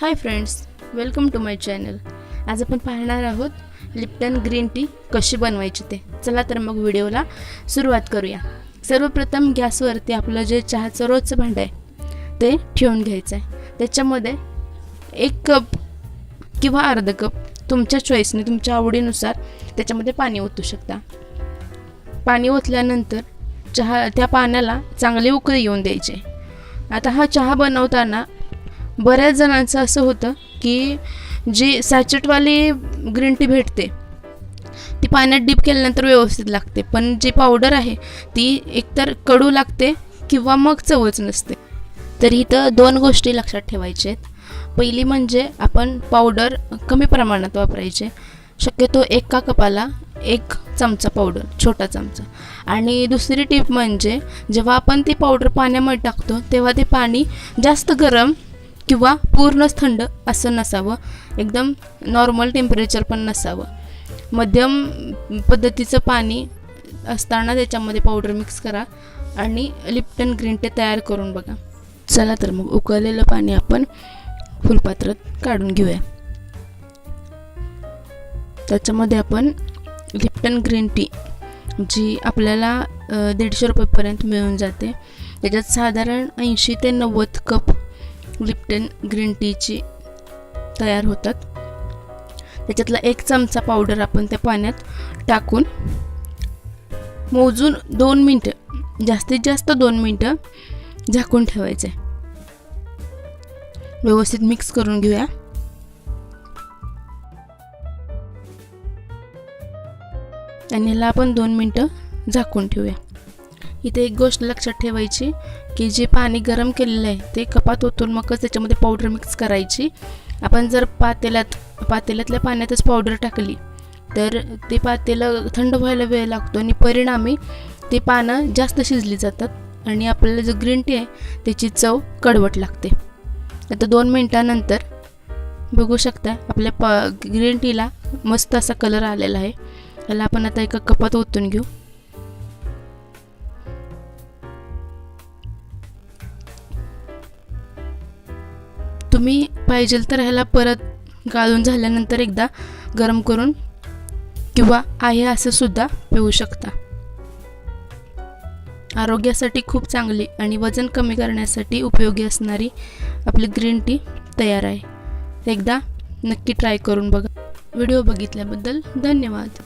Hi friends welcome to my channel आज आपण पाहणार आहोत लिप्टन ग्रीन टी कशी बनवायची ते. चला तर मग व्हिडिओला सुरुवात करूया. सर्वप्रथम गॅसवरती आपलं जे चहाचं रोजचं भांडं आहे ते ठेवून घ्यायचं आहे त्याच्यामध्ये एक कप किंवा अर्ध कप तुमच्या चॉईसने तुमच्या आवडीनुसार त्याच्यामध्ये पाणी ओतू शकता. पाणी ओतल्यानंतर चहा त्या पाण्याला चांगली उकळी येऊन द्यायची. आता हा चहा बनवताना बऱ्याच जणांचं असं होतं की जी सॅचेटवाली ग्रीन टी भेटते ती पाण्यात डीप केल्यानंतर व्यवस्थित लागते. पण जी पावडर आहे ती एकतर कडू लागते किंवा मग चवच नसते. तर इथं दोन गोष्टी लक्षात ठेवायच्या आहेत. पहिली म्हणजे आपण पावडर कमी प्रमाणात वापरायचे. शक्यतो एका कपाला एक चमचा पावडर छोटा चमचा. आणि दुसरी टीप म्हणजे जेव्हा आपण ती पावडर पाण्यामध्ये टाकतो तेव्हा ते पाणी जास्त गरम किंवा पूर्णच थंड असं नसावं. एकदम नॉर्मल टेम्परेचर पण नसावं. मध्यम पद्धतीचं पाणी असताना त्याच्यामध्ये पावडर मिक्स करा आणि लिप्टन ग्रीन टी तयार करून बघा. चला तर मग उकळलेलं पाणी आपण फुलपात्रात काढून घेऊया. त्याच्यामध्ये आपण लिप्टन ग्रीन टी जी आपल्याला दीडशे रुपयेपर्यंत मिळून जाते. त्याच्यात साधारण ऐंशी ते नव्वद कप लिप्टन ग्रीन टीची तयार होतात. त्याच्यातला एक चमचा पावडर आपण त्या पाण्यात टाकून मोजून दोन मिनटं जास्तीत जास्त दोन मिनटं झाकून ठेवायचे. व्यवस्थित मिक्स करून घेऊया. आणि ह्याला आपण दोन मिनटं झाकून ठेवूया. इथे एक गोष्ट लक्षात ठेवायची की जे पाणी गरम केलेलं आहे ते कपात ओतून मगच त्याच्यामध्ये पावडर मिक्स करायची. आपण जर पातेल्यात पातेल्यातल्या पाण्यातच पावडर टाकली तर ते पातेलं थंड व्हायला वेळ लागतो आणि परिणामी ते पानं जास्त शिजली जातात आणि आपल्याला जो ग्रीन टी आहे त्याची चव कडवट लागते. आता दोन मिनटानंतर बघू शकता आपल्या प ग्रीन टीला मस्त असा कलर आलेला आहे. त्याला आपण आता एका कपात ओतून घेऊ. तुम्ही पाहिजेल तर ह्याला परत गाळून झाल्यानंतर एकदा गरम करून किंवा आहे असं सुद्धा पिऊ शकता. आरोग्यासाठी खूप चांगली आणि वजन कमी करण्यासाठी उपयोगी असणारी आपली ग्रीन टी तयार आहे. एकदा नक्की ट्राय करून बघा. व्हिडिओ बघितल्याबद्दल धन्यवाद.